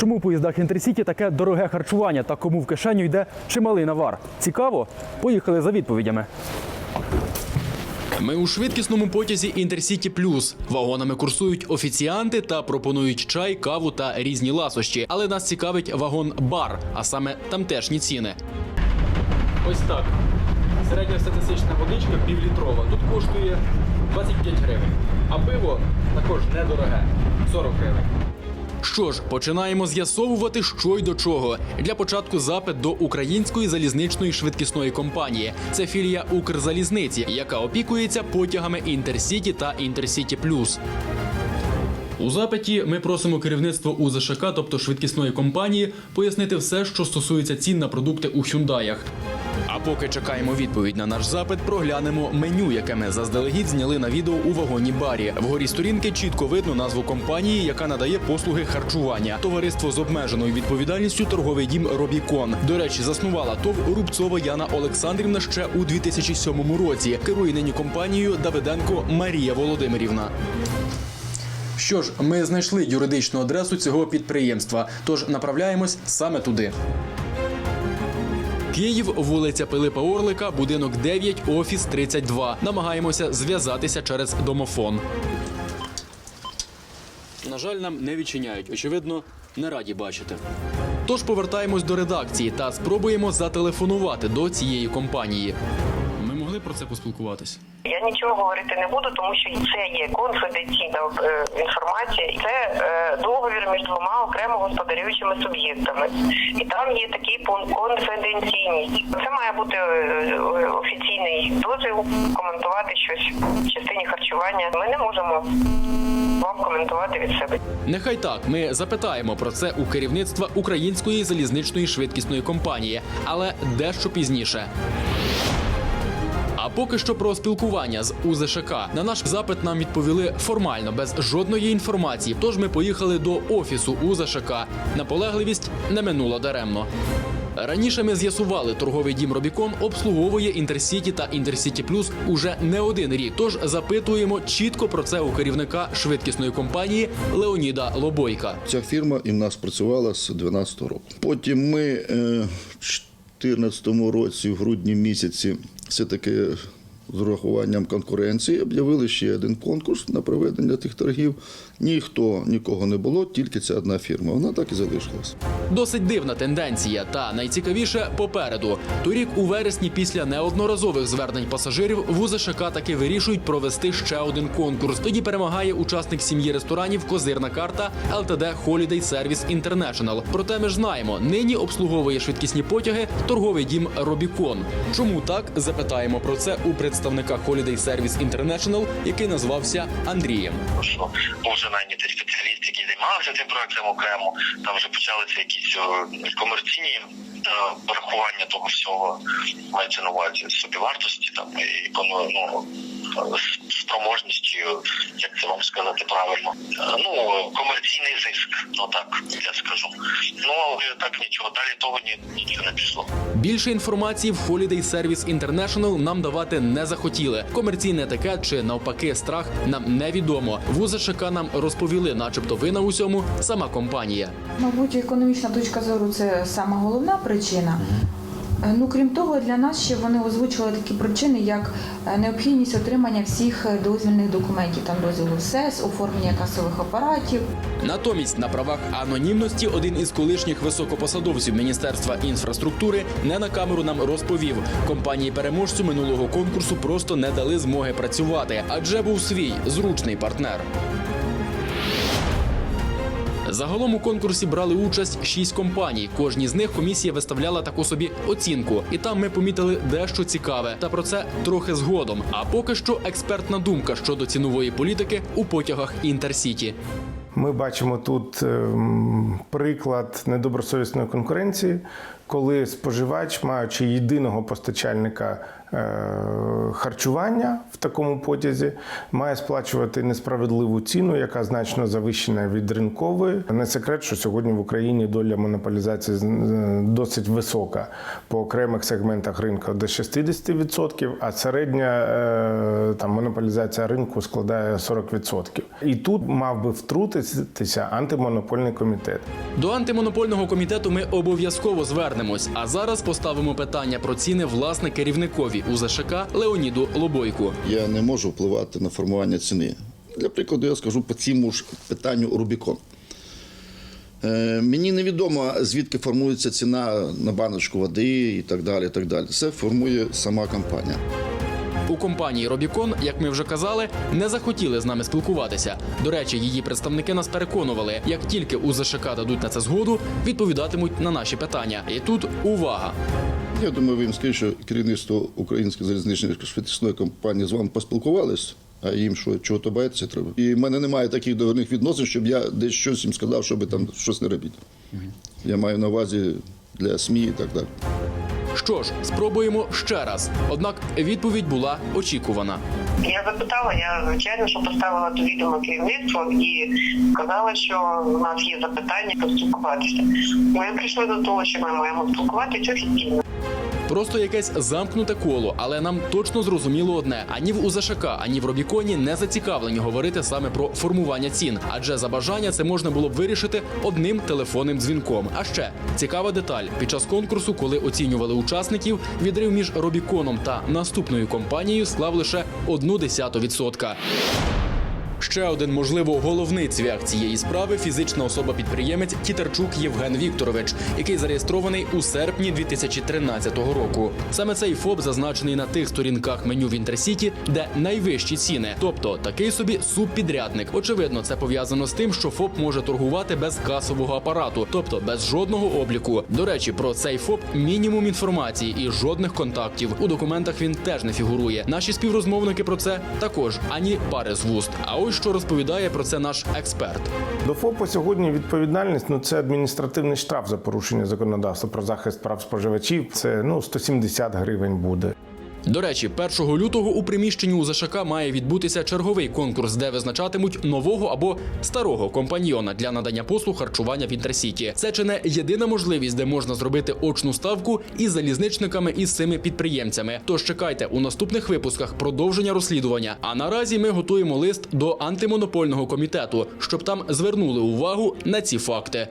Чому у поїздах Інтерсіті таке дороге харчування та кому в кишеню йде чималий навар? Цікаво? Поїхали за відповідями. Ми у швидкісному потязі Інтерсіті Плюс. Вагонами курсують офіціанти та пропонують чай, каву та різні ласощі. Але нас цікавить вагон-бар, а саме тамтешні ціни. Ось так. Середня статистична водичка півлітрова. Тут коштує 25 гривень. А пиво також недороге 40 гривень. Що ж, починаємо з'ясовувати, що й до чого. Для початку запит до української залізничної швидкісної компанії. Це філія Укрзалізниці, яка опікується потягами Інтерсіті та Інтерсіті Плюс. У запиті ми просимо керівництво УЗШК, тобто швидкісної компанії, пояснити все, що стосується цін на продукти у Хюндаях. Поки чекаємо відповідь на наш запит, проглянемо меню, яке ми заздалегідь зняли на відео у вагоні барі. Вгорі сторінки чітко видно назву компанії, яка надає послуги харчування. Товариство з обмеженою відповідальністю торговий дім Робікон. До речі, заснувала ТОВ Рубцова Яна Олександрівна ще у 2007 році. Керує нині компанією Давиденко Марія Володимирівна. Що ж, ми знайшли юридичну адресу цього підприємства, тож направляємось саме туди. Київ, вулиця Пилипа Орлика, будинок 9, офіс 32. Намагаємося зв'язатися через домофон. На жаль, нам не відчиняють. Очевидно, не раді бачити. Тож повертаємось до редакції та спробуємо зателефонувати до цієї компанії. Могли про це поспілкуватися. Я нічого говорити не буду, тому що це є конфіденційна е, інформація. Це е, договір між двома окремо господарюючими суб'єктами, і там є такий пункт конфіденційність. Це має бути е, офіційний дозвіл коментувати щось в частині харчування. Ми не можемо вам коментувати від себе. Нехай так, ми запитаємо про це у керівництва Української залізничної швидкісної компанії, але дещо пізніше. Поки що про спілкування з УЗШК. На наш запит нам відповіли формально, без жодної інформації. Тож ми поїхали до офісу УЗШК. Наполегливість не минула даремно. Раніше ми з'ясували, торговий дім Робікон обслуговує Інтерсіті та Інтерсіті Плюс уже не один рік. Тож запитуємо чітко про це у керівника швидкісної компанії Леоніда Лобойка. Ця фірма і в нас працювала з 12 року. Потім ми е, в 2014 році, в грудні місяці, все-таки з урахуванням конкуренції об'явили ще один конкурс на проведення тих торгів. Ніхто нікого не було, тільки ця одна фірма. Вона так і залишилась. Досить дивна тенденція, та найцікавіше попереду. Торік у вересні, після неодноразових звернень пасажирів, в УЗШК таки вирішують провести ще один конкурс. Тоді перемагає учасник сім'ї ресторанів Козирна карта ЛТД Holiday Service International. Проте ми ж знаємо, нині обслуговує швидкісні потяги торговий дім Робікон. Чому так? Запитаємо про це у представника Holiday Service International, який назвався Андрієм. що був вже найнятий спеціаліст, який займався цим проектом окремо. Там вже почалися якісь комерційні е, порахування того всього, мається на увазі собівартості там і ну, з спроможністю, як це вам сказати правильно. Е, Ну комерційний зиск, ну так я скажу. Ну але так нічого далі того ні, нічого не пішло. Більше інформації в Holiday Service International нам давати не захотіли. Комерційний етикет чи навпаки страх нам невідомо. В УЗШК нам розповіли, начебто вина усьому сама компанія. Мабуть, економічна точка зору це сама головна причина. Е, Ну, крім того, для нас ще вони озвучили такі причини, як е, необхідність отримання всіх е, дозвільних документів, там дозвілу СЕС, оформлення касових апаратів. Натомість, на правах анонімності, один із колишніх високопосадовців Міністерства інфраструктури не на камеру нам розповів. Компанії переможцю минулого конкурсу просто не дали змоги працювати, адже був свій зручний партнер. Загалом у конкурсі брали участь шість компаній. Кожній з них комісія виставляла таку собі оцінку, і там ми помітили дещо цікаве. Та про це трохи згодом. А поки що експертна думка щодо цінової політики у потягах Інтерсіті. Ми бачимо тут ем, приклад недобросовісної конкуренції, коли споживач, маючи єдиного постачальника харчування в такому потязі, має сплачувати несправедливу ціну, яка значно завищена від ринкової. Не секрет, що сьогодні в Україні доля монополізації е, досить висока по окремих сегментах ринку до 60%, а середня е, там монополізація ринку складає 40%. І тут мав би втрутитися антимонопольний комітет. До антимонопольного комітету ми обов'язково звернемось. А зараз поставимо питання про ціни власне керівникові УЗШК Леоніду Лобойку. Я не можу впливати на формування ціни. Для прикладу, я скажу по цьому ж питанню Рубікон. Е, мені невідомо, звідки формується ціна на баночку води і так далі. І так далі. Це формує сама компанія. У компанії Робікон, як ми вже казали, не захотіли з нами спілкуватися. До речі, її представники нас переконували, як тільки у ЗШК дадуть на це згоду, відповідатимуть на наші питання. І тут увага! Я думаю, ви їм скажіть, що керівництво Української залізничної швидкісної компанії з вами поспілкувалось, а їм що, чого то боятися треба. І в мене немає таких договірних відносин, щоб я десь щось їм сказав, щоб там щось не робити. Я маю на увазі для СМІ і так далі. Що ж, спробуємо ще раз. Однак відповідь була очікувана. Я запитала, я звичайно, що поставила до відома керівництво і сказала, що у нас є запитання поспілкуватися. Ми прийшли до того, що ми маємо спілкуватися офіційно. Просто якесь замкнуте коло, але нам точно зрозуміло одне: ані в УЗШК, ані в Робіконі не зацікавлені говорити саме про формування цін, адже за бажання це можна було б вирішити одним телефонним дзвінком. А ще цікава деталь: під час конкурсу, коли оцінювали учасників, відрив між Робіконом та наступною компанією склав лише одну десяту відсотка. Ще один, можливо, головний цвях цієї справи фізична особа-підприємець Тітерчук Євген Вікторович, який зареєстрований у серпні 2013 року. Саме цей ФОП зазначений на тих сторінках меню в Інтерсіті, де найвищі ціни, тобто такий собі субпідрядник. Очевидно, це пов'язано з тим, що ФОП може торгувати без касового апарату, тобто без жодного обліку. До речі, про цей ФОП мінімум інформації і жодних контактів. У документах він теж не фігурує. Наші співрозмовники про це також ані пари з вуст. А ось що розповідає про це наш експерт. До ФОПу сьогодні відповідальність ну це адміністративний штраф за порушення законодавства про захист прав споживачів. Це ну 170 гривень буде. До речі, 1 лютого у приміщенні УЗШК має відбутися черговий конкурс, де визначатимуть нового або старого компаньйона для надання послуг харчування в інтерсіті. Це чи не єдина можливість, де можна зробити очну ставку із залізничниками і з цими підприємцями. Тож чекайте у наступних випусках продовження розслідування. А наразі ми готуємо лист до антимонопольного комітету, щоб там звернули увагу на ці факти.